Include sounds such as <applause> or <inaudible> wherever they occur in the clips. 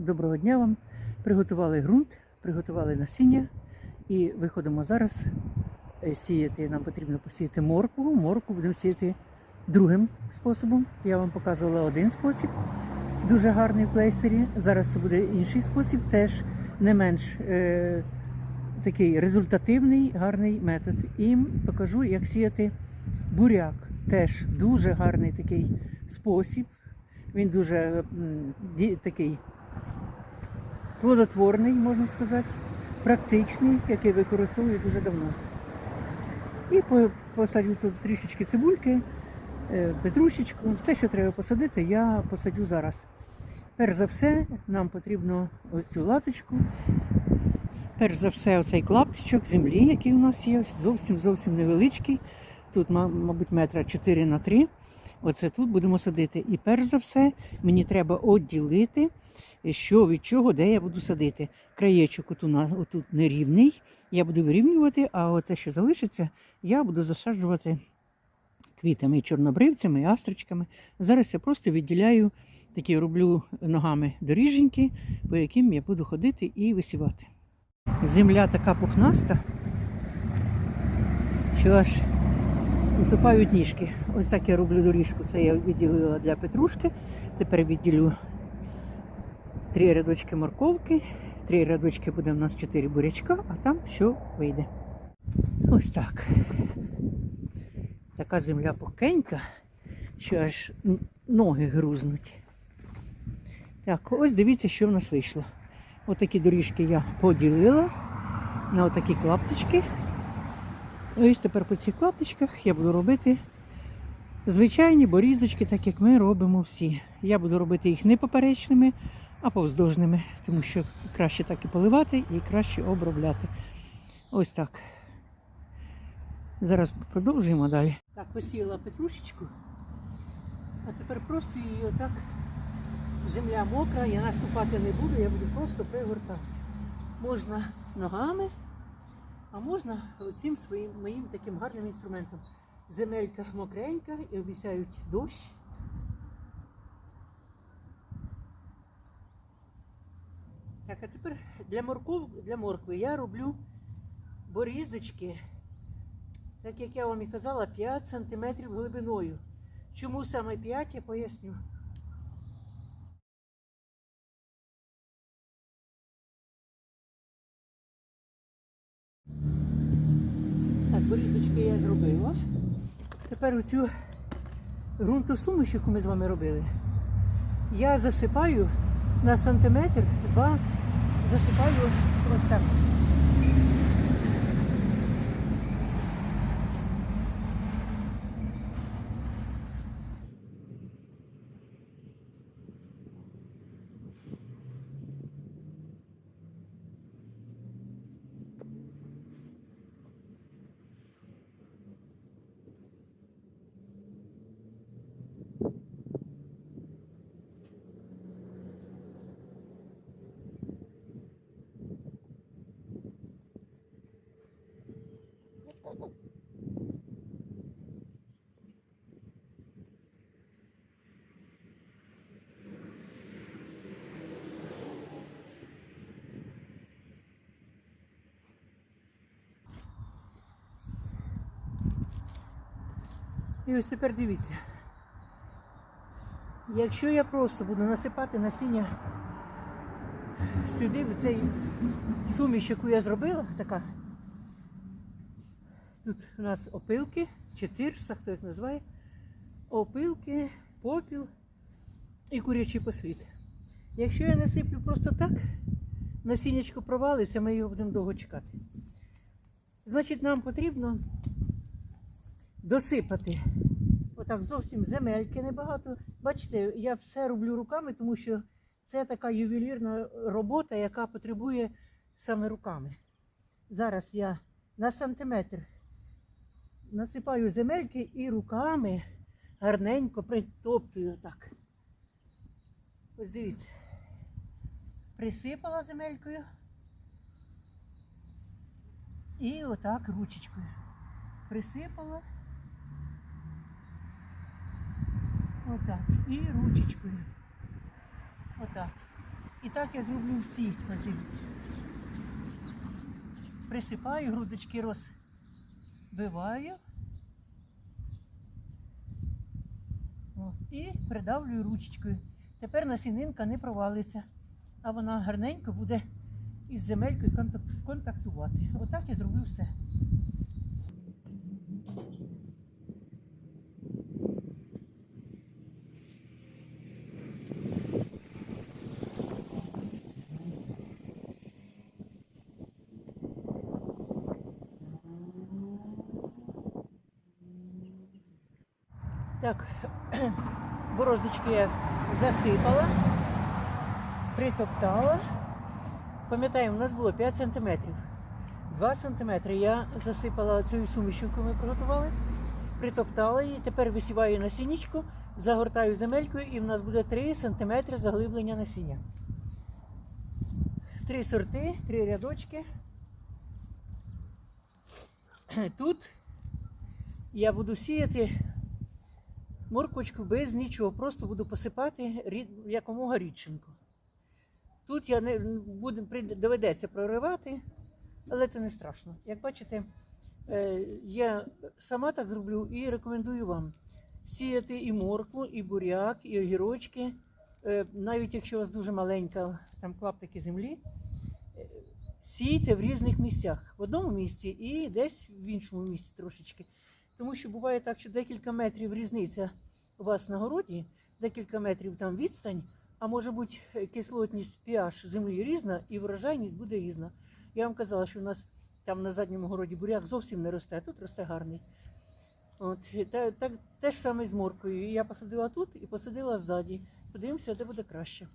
Доброго дня вам. Приготували ґрунт, приготували насіння і виходимо зараз е, сіяти. Нам потрібно посіяти моркву. Моркву будемо сіяти другим способом. Я вам показувала один спосіб, дуже гарний в плейстері. Зараз це буде інший спосіб, теж не менш е, такий результативний, гарний метод. І покажу, як сіяти буряк. Теж дуже гарний такий спосіб. Він дуже такий плодотворний, можна сказати, практичний, який використовую дуже давно. І посадю тут трішечки цибульки, е, петрушечку, все, що треба посадити, я посадю зараз. Перш за все, нам потрібно ось цю латочку. Перш за все, оцей клаптичок землі, який у нас є, зовсім зовсім невеличкий. Тут, мабуть, метра 4 на 3. Оце тут будемо садити. І перш за все, мені треба відділити, що від чого, де я буду садити. Краєчок отут, нерівний. Я буду вирівнювати, а оце, що залишиться, я буду засаджувати квітами, чорнобривцями, астрочками. Зараз я просто відділяю, такі роблю ногами доріженьки, по яким я буду ходити і висівати. Земля така пухнаста, що аж утопають ніжки. Ось так я роблю доріжку. Це я відділила для петрушки. Тепер відділю три рядочки морковки, три рядочки буде в нас чотири бурячка, а там що вийде. Ось так. Така земля пухкенька, що аж ноги грузнуть. Так, ось дивіться, що в нас вийшло. Отакі доріжки я поділила на отакі клаптички. Ось тепер по цих клаптичках я буду робити звичайні борізочки, так як ми робимо всі. Я буду робити їх не поперечними, а повздовжними, тому що краще так і поливати і краще обробляти. Ось так. Зараз продовжуємо далі. Так, посіяла петрушечку, а тепер просто її отак. Земля мокра, я наступати не буду, я буду просто пригортати. Можна ногами, а можна оцим своїм моїм таким гарним інструментом. Земелька мокренька і обіцяють дощ. Так, а тепер для морков, для моркви я роблю боріздочки, так як я вам і казала, 5 см глибиною. Чому саме 5, я поясню. Так, боріздочки я зробила. Тепер оцю ґрунтосуміш, яку ми з вами робили, я засипаю на сантиметр, два, засипаю так. І ось тепер дивіться. Якщо я просто буду насипати насіння сюди, в цей суміш, яку я зробила, така. Тут у нас опилки, чи тирса, хто їх називає. Опилки, попіл і курячий посвіт. Якщо я насиплю просто так, насіннячко провалиться, ми його будемо довго чекати. Значить, нам потрібно досипати. Отак зовсім земельки небагато. Бачите, я все роблю руками, тому що це така ювелірна робота, яка потребує саме руками. Зараз я на сантиметр насипаю земельки і руками гарненько притоптую так. Ось дивіться. Присипала земелькою. І отак ручечкою. Присипала. Отак. І ручечкою. Отак. І так я зроблю всі, ось. Присипаю, грудочки розбиваю. О, і придавлюю ручечкою. Тепер насінинка не провалиться, а вона гарненько буде із земелькою контактувати. Отак я зроблю все. Так, <clears throat> бороздочки я засипала, притоптала. Пам'ятаємо, у нас було 5 см. 2 см я засипала цією сумішю, яку ми приготували, притоптала її, тепер висіваю насіннячку, загортаю земелькою і в нас буде 3 см заглиблення насіння. Три сорти, три рядочки. <clears throat> Тут я буду сіяти морквочку без нічого, просто буду посипати рід- якомога рідшенько. Тут я не прийде- доведеться проривати, але це не страшно. Як бачите, е, я сама так зроблю і рекомендую вам сіяти і моркву, і буряк, і огірочки. Е, Навіть якщо у вас дуже маленька там клаптики землі, е, сійте в різних місцях. В одному місці і десь в іншому місці трошечки. Тому що буває так, що декілька метрів різниця у вас на городі, декілька метрів там відстань, а може бути е, кислотність pH землі різна і врожайність буде різна. Я вам казала, що у нас там на задньому городі буряк зовсім не росте, тут росте гарний. От, та, так, те ж саме з морквою. Я посадила тут і посадила ззаді. Подивимося, де буде краще.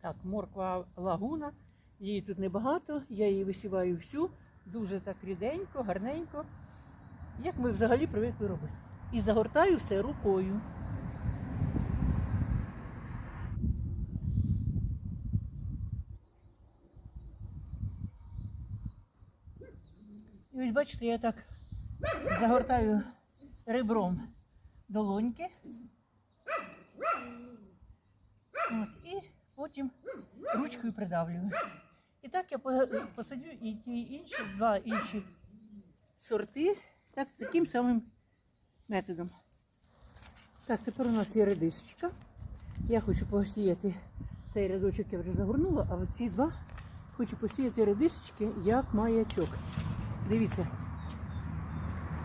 Так, морква лагуна. Її тут небагато, я її висіваю всю, дуже так ріденько, гарненько, як ми взагалі привикли робити. І загортаю все рукою. І ось бачите, я так загортаю ребром долоньки. Ось, і потім ручкою придавлюю. І так я посадю і ті інші, два інші сорти так, таким самим методом. Так, тепер у нас є редисочка. Я хочу посіяти цей рядочок, я вже загорнула, а оці два хочу посіяти редисочки як маячок. Дивіться,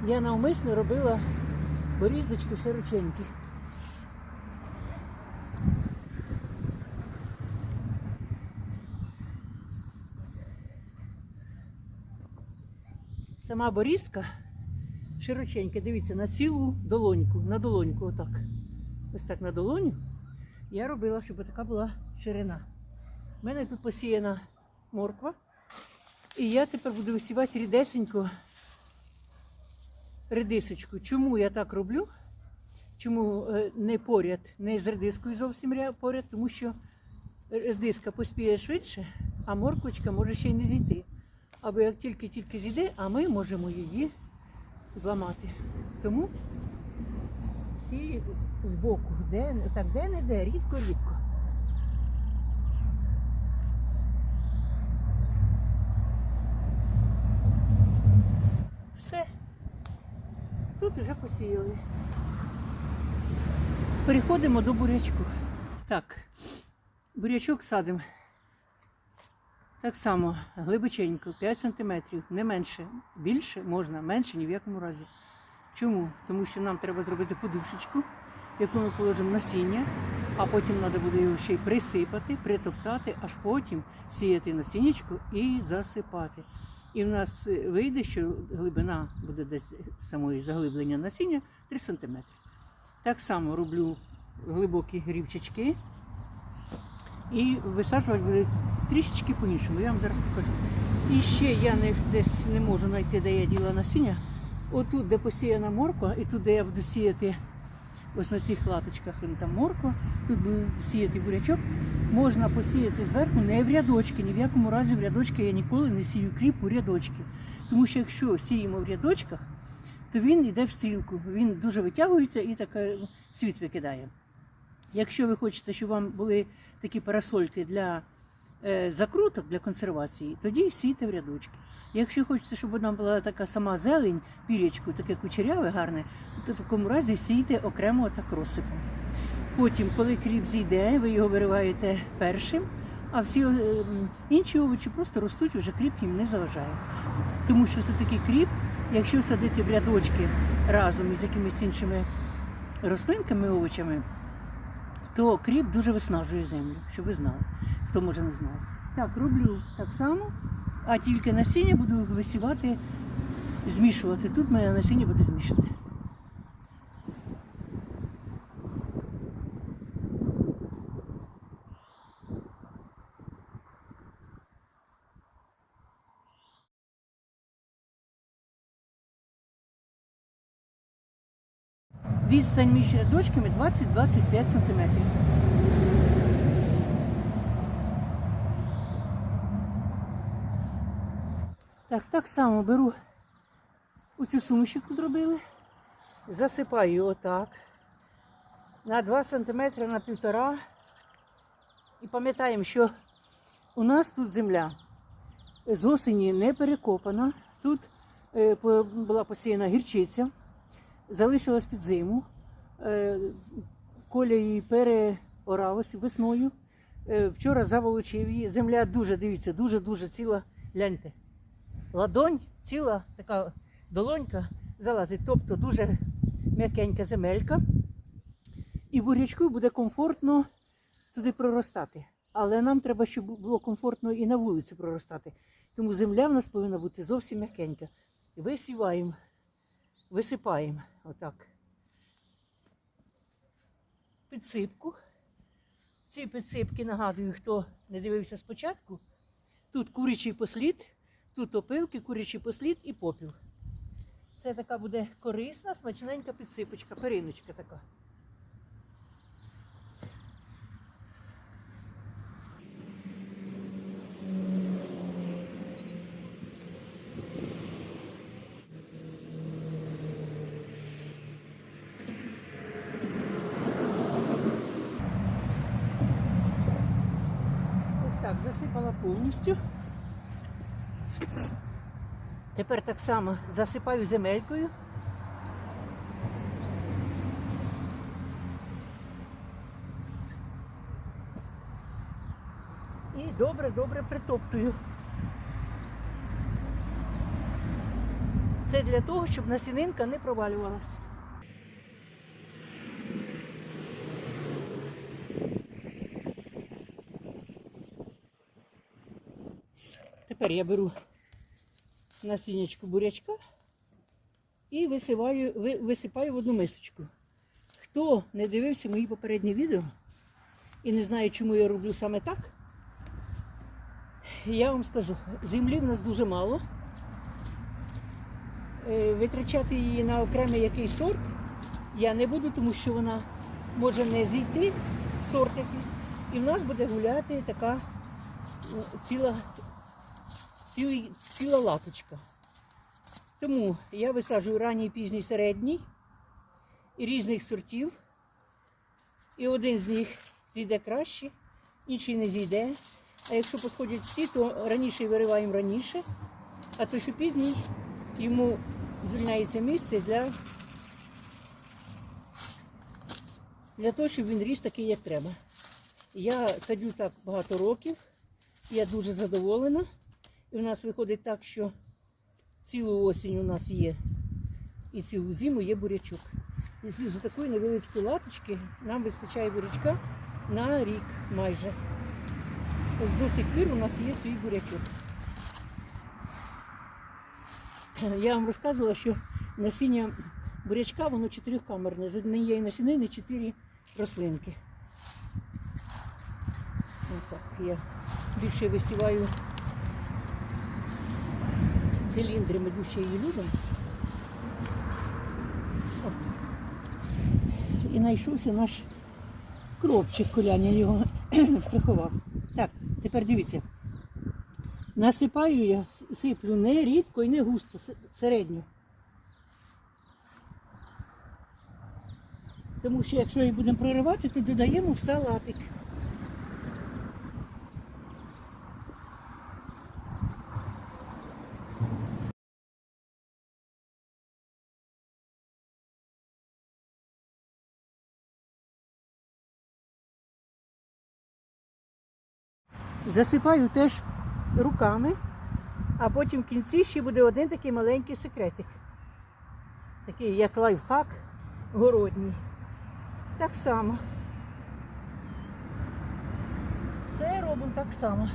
я навмисно робила боріздочки широченькі. Сама борістка широченька, дивіться, на цілу долоньку, на долоньку, отак. Ось так на долоню. Я робила, щоб така була ширина. У мене тут посіяна морква. І я тепер буду висівати рідесенько редисочку. Чому я так роблю? Чому е, не поряд, не з редискою зовсім поряд, тому що редиска поспіє швидше, а морквочка може ще й не зійти. Або як тільки-тільки зійде, а ми можемо її зламати. Тому всі збоку, де, так де-не-де, рідко-рідко. Все. Тут вже посіяли. Переходимо до бурячку. Так, бурячок садимо. Так само глибоченько, 5 см, не менше. Більше можна, менше ні в якому разі. Чому? Тому що нам треба зробити подушечку, яку ми положимо насіння, а потім треба буде його ще й присипати, притоптати, аж потім сіяти насіннячко і засипати. І в нас е, вийде, що глибина буде десь самої заглиблення насіння 3 см. Так само роблю глибокі рівчачки і висаджувати буде трішечки по-іншому. Я вам зараз покажу. І ще я не, десь не можу знайти, де я діла насіння. Отут, де посіяна морква, і тут, де я буду сіяти, ось на цих латочках він там морква, тут буду сіяти бурячок, можна посіяти зверху не в рядочки, ні в якому разі в рядочки я ніколи не сію кріп у рядочки. Тому що якщо сіємо в рядочках, то він йде в стрілку, він дуже витягується і така цвіт викидає. Якщо ви хочете, щоб вам були такі парасольки для закруток для консервації, тоді сійте в рядочки. Якщо хочете, щоб вона була така сама зелень, пірячку, таке кучеряве, гарне, то в такому разі сійте окремо так розсипом. Потім, коли кріп зійде, ви його вириваєте першим, а всі е, інші овочі просто ростуть, вже кріп їм не заважає. Тому що все-таки кріп, якщо садити в рядочки разом із якимись іншими рослинками, овочами, то кріп дуже виснажує землю, щоб ви знали, хто може не знає. Так, роблю так само, а тільки насіння буду висівати, змішувати. Тут моє насіння буде змішане. Відстань між рядочками 20-25 см. Так, так само беру оцю сумішку зробили, засипаю отак на 2 см на півтора. І пам'ятаємо, що у нас тут земля з осені не перекопана. Тут е, була посіяна гірчиця залишилась під зиму. Е, Коля її переорав весною. Е, Вчора заволочив її. Земля дуже, дивіться, дуже-дуже ціла. Гляньте. Ладонь ціла, така долонька залазить. Тобто дуже м'якенька земелька. І бурячку буде комфортно туди проростати. Але нам треба, щоб було комфортно і на вулиці проростати. Тому земля в нас повинна бути зовсім м'якенька. Висіваємо висипаємо отак. Підсипку. Ці підсипки, нагадую, хто не дивився спочатку. Тут курячий послід, тут опилки, курячий послід і попіл. Це така буде корисна, смачненька підсипочка, периночка така. Ось так, засипала повністю. Тепер так само засипаю земелькою. І добре-добре притоптую. Це для того, щоб насінинка не провалювалась. Тепер я беру насіннячку бурячка і висипаю, висипаю в одну мисочку. Хто не дивився мої попередні відео і не знає, чому я роблю саме так, я вам скажу, землі в нас дуже мало. Е, Витрачати її на окремий якийсь сорт я не буду, тому що вона може не зійти, сорт якийсь, і в нас буде гуляти така ну, ціла цілий, ціла латочка. Тому я висаджую ранній, пізній, середній і різних сортів. І один з них зійде краще, інший не зійде. А якщо посходять всі, то раніше вириваємо раніше, а то що пізній йому звільняється місце для, для того, щоб він ріс такий, як треба. Я садю так багато років, я дуже задоволена. І в нас виходить так, що цілу осінь у нас є і цілу зиму є бурячок. І з такої невеличкої латочки нам вистачає бурячка на рік майже. Ось до сих пір у нас є свій бурячок. <clears throat> Я вам розказувала, що насіння бурячка воно чотирьохкамерне. З однієї насінини чотири рослинки. Ось так я більше висіваю її любимо. От. І знайшовся наш кропчик коляня його <clears throat> приховав. Так, тепер дивіться. Насипаю я, сиплю не рідко і не густо, середньо. Тому що якщо її будемо проривати, то додаємо в салатик. Засипаю теж руками, а потім в кінці ще буде один такий маленький секретик. Такий як лайфхак городній. Так само. Все робимо так само.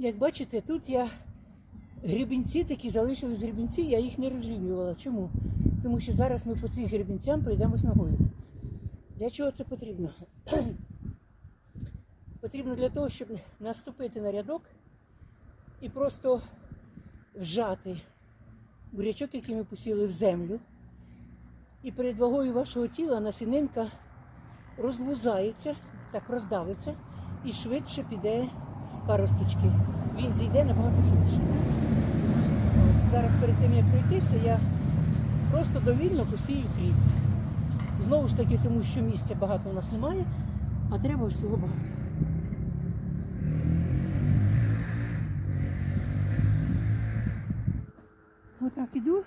Як бачите, тут я грібінці такі залишились грібінці, я їх не розрівнювала. Чому? Тому що зараз ми по цих грібінцям пройдемось ногою. Для чого це потрібно? <clears throat> потрібно для того, щоб наступити на рядок і просто вжати бурячок, який ми посіли в землю. І перед вагою вашого тіла насінинка розлузається, так роздавиться і швидше піде паросточки. Він зійде набагато швидше. Зараз перед тим як пройтися, я просто довільно посію кріп. Знову ж таки, тому що місця багато у нас немає, а треба всього багато. Отак іду.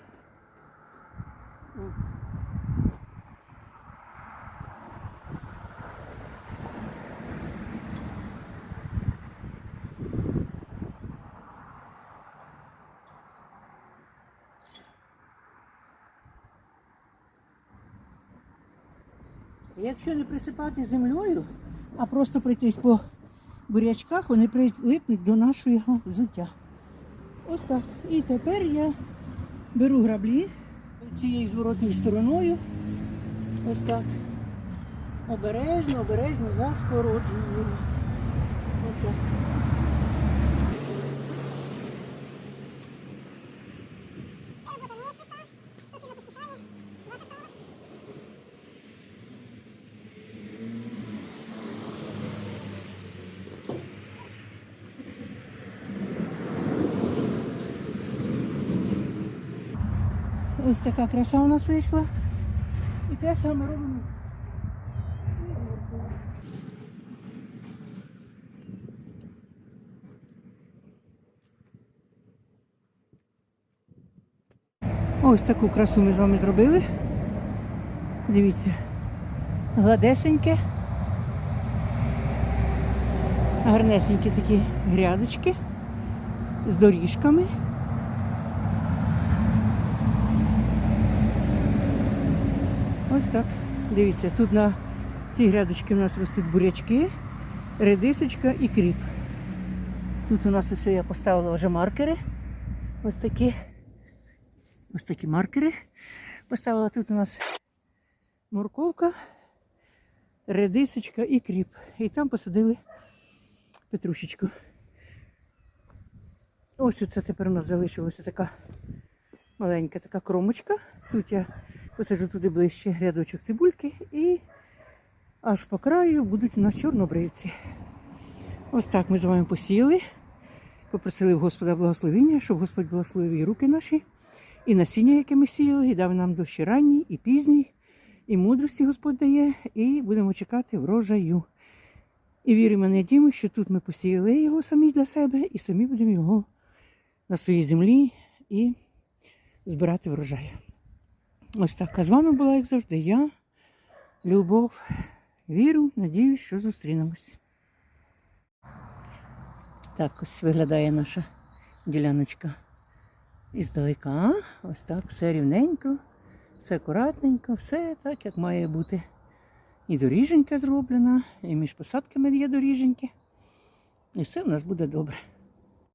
Якщо не присипати землею, а просто пройтись по бурячках, вони прилипнуть до нашого взуття. Ось так. І тепер я беру граблі цією зворотною стороною. Ось так. Обережно, обережно заскороджую. Ось так. Ось така краса у нас вийшла. І те саме робимо. Ось таку красу ми з вами зробили. Дивіться, гладесеньке. Гарнесенькі такі грядочки з доріжками. Ось так. Дивіться, тут на цій грядочці у нас ростуть бурячки, редисочка і кріп. Тут у нас ось я поставила вже маркери. Ось такі. Ось такі маркери. Поставила тут у нас морковка, редисочка і кріп. І там посадили петрушечку. Ось оце тепер у нас залишилася така маленька така кромочка. Тут я посаджу туди ближче рядочок цибульки і аж по краю будуть у нас чорнобривці. Ось так ми з вами посіяли. Попросили в Господа благословення, щоб Господь благословив і руки наші, і насіння, яке ми сіяли, і дав нам дощі ранній і пізній, і мудрості Господь дає, і будемо чекати врожаю. І віримо, надіємо, що тут ми посіяли його самі для себе, і самі будемо його на своїй землі і збирати врожай. Ось так. А з вами була, як завжди, я, Любов. Вірю, надіюсь, що зустрінемось. Так ось виглядає наша діляночка іздалека. Ось так, все рівненько, все акуратненько, все так, як має бути. І доріженька зроблена, і між посадками є доріженьки. І все в нас буде добре.